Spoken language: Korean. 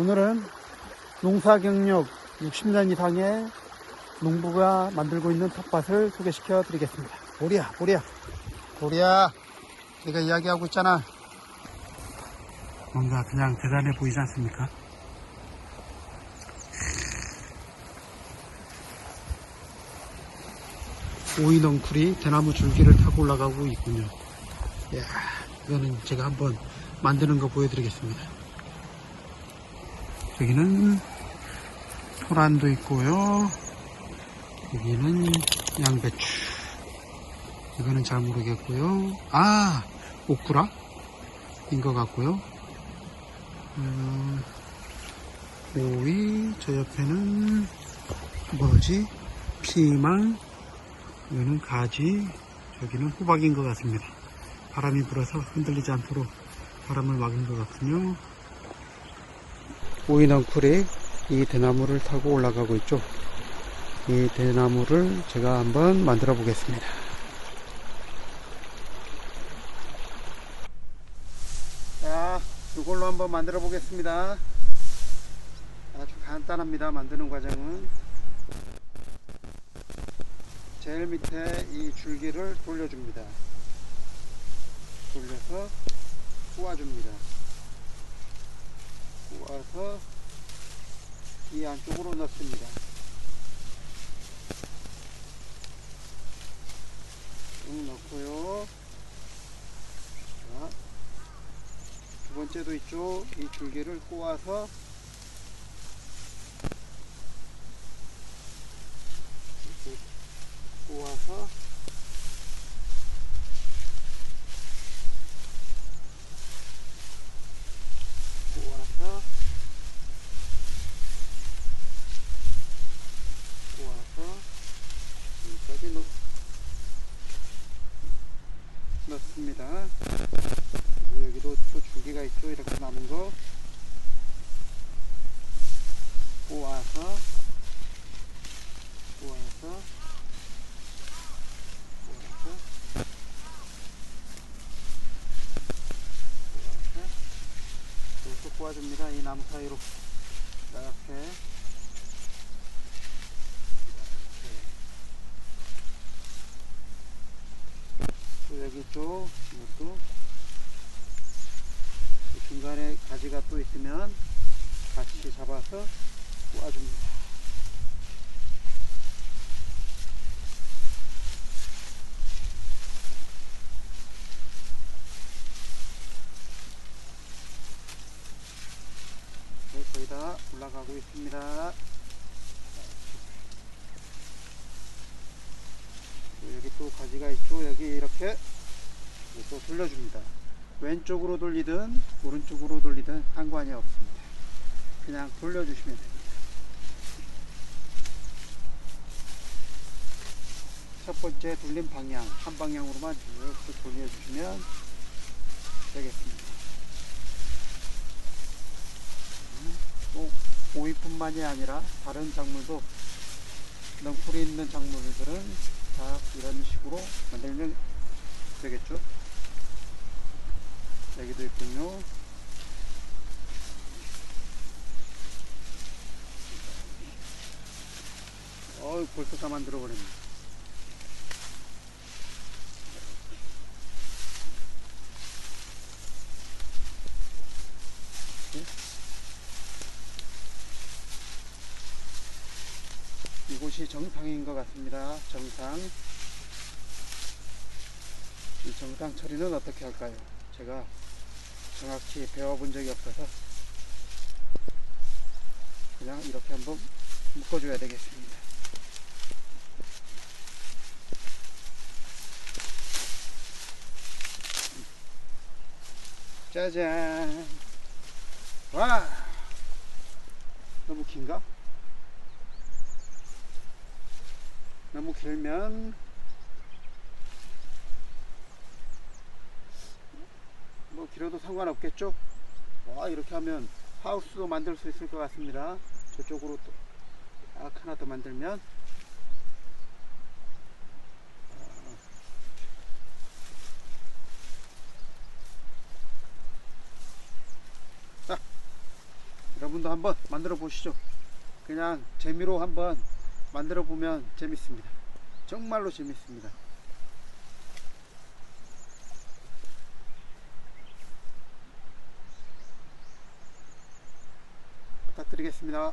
오늘은 농사 경력 60년 이상의 농부가 만들고 있는 텃밭을 소개시켜 드리겠습니다. 보리야, 보리야. 보리야, 내가 이야기하고 있잖아. 뭔가 그냥 대단해 보이지 않습니까? 오이넝쿨이 대나무 줄기를 타고 올라가고 있군요. 이야, 이거는 제가 한번 만드는 거 보여드리겠습니다. 여기는 토란도 있고요. 여기는 양배추. 이거는 잘 모르겠고요. 아, 오쿠라? 인것 같고요. 음, 오이, 저 옆에는 뭐지? 피망, 이거는 가지, 저기는 호박인 것 같습니다. 바람이 불어서 흔들리지 않도록 바람을 막은 것 같군요. 오이넝쿨이 이 대나무를 타고 올라가고 있죠. 이 대나무를 제가 한번 만들어 보겠습니다. 자, 이걸로 한번 만들어 보겠습니다. 아주 간단합니다. 만드는 과정은. 제일 밑에 이 줄기를 돌려줍니다. 돌려서 꼬아줍니다. 꼬아서 이 안쪽으로 넣습니다. 쭉 넣고요. 자, 두 번째도 있죠. 이 줄기를 꼬아서 이렇게 꼬아서 꼬아서 여기까지 넣, 넣습니다. 그리고 여기도 또 줄기가 있죠. 이렇게 남은 거 꼬아서 꼬아서 꼬아서 꼬아서 이렇게 꼬아줍니다. 이 나무 사이로 이렇게 이렇게. 또 여기 쪽 이것도 이 중간에 가지가 또 있으면 같이 잡아서 꼬아줍니다. 네, 거의 다 올라가고 있습니다. 여기 또 가지가 있죠. 여기 이렇게 또 돌려줍니다. 왼쪽으로 돌리든 오른쪽으로 돌리든 상관이 없습니다. 그냥 돌려주시면 됩니다. 첫 번째 돌린 방향 한 방향으로만 쭉 돌려주시면 되겠습니다. 또 오이뿐만이 아니라 다른 작물도 넝쿨이 있는 작물들은 다 이런 식으로 만들면 되겠죠. 여기도 있군요. 어이 벌써 다 만들어 버렸네. 이곳이 정상인 것 같습니다. 정상. 이 정상 처리는 어떻게 할까요? 제가 정확히 배워본 적이 없어서 그냥 이렇게 한번 묶어줘야 되겠습니다. 짜잔! 와! 너무 긴가? 너무 길면 뭐 길어도 상관없겠죠? 와 이렇게 하면 하우스도 만들 수 있을 것 같습니다. 저쪽으로 또 딱 하나 더 만들면 자, 여러분도 한번 만들어 보시죠. 그냥 재미로 한번 만들어 보면 재밌습니다. 정말로 재밌습니다. 부탁드리겠습니다.